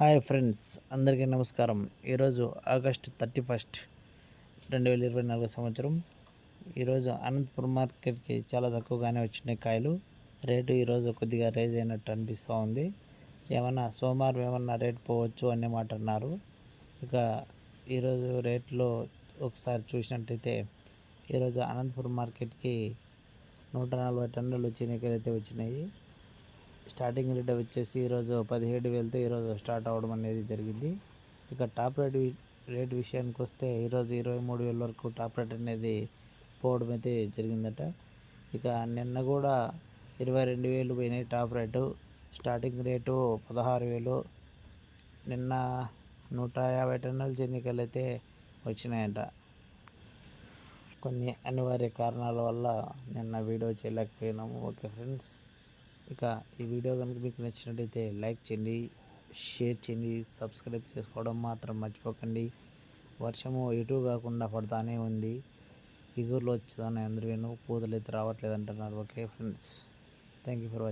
Hi friends అందరికీ నమస్కారం. ఈరోజు ఆగస్ట్ థర్టీ ఫస్ట్ రెండు వేల ఇరవై నాలుగు సంవత్సరం. ఈరోజు అనంతపురం మార్కెట్కి చాలా తక్కువగానే వచ్చినాయి కాయలు. రేటు ఈరోజు కొద్దిగా రైజ్ అయినట్టు అనిపిస్తూ ఉంది. ఏమన్నా సోమవారం ఏమన్నా రేట్ పోవచ్చు అనే మాట అన్నారు. ఇక ఈరోజు రేట్లో ఒకసారి చూసినట్టయితే ఈరోజు అనంతపురం మార్కెట్కి నూట నలభై టన్నులు చినికలు అయితే వచ్చినాయి. స్టార్టింగ్ రేట్ వచ్చేసి ఈరోజు పదిహేడు వేలతో ఈరోజు స్టార్ట్ అవ్వడం అనేది జరిగింది. ఇక టాప్ రేట్ రేట్ విషయానికి వస్తే ఈరోజు ఇరవై మూడు వేల వరకు టాప్ రేట్ అనేది పోవడం అయితే జరిగిందట. ఇక నిన్న కూడా ఇరవై రెండు వేలు పోయినాయి టాప్ రేటు. స్టార్టింగ్ రేటు పదహారు వేలు. నిన్న నూట యాభై టన్నుల చెన్నికలు అయితే వచ్చినాయంట. కొన్ని అనివార్య కారణాల వల్ల నిన్న వీడియో చేయలేకపోయినాము. Okay friends. ఇక ఈ వీడియో కనుక మీకు నచ్చినట్టయితే లైక్ చేయండి షేర్ చేయండి సబ్స్క్రైబ్ చేసుకోవడం మాత్రం మర్చిపోకండి. వర్షము ఎటు కాకుండా పడతానే ఉంది. ఇగుర్లు వచ్చేదాన్ని అందరూ పూతలు అయితే రావట్లేదు అంటున్నారు okay friends thank you for watching.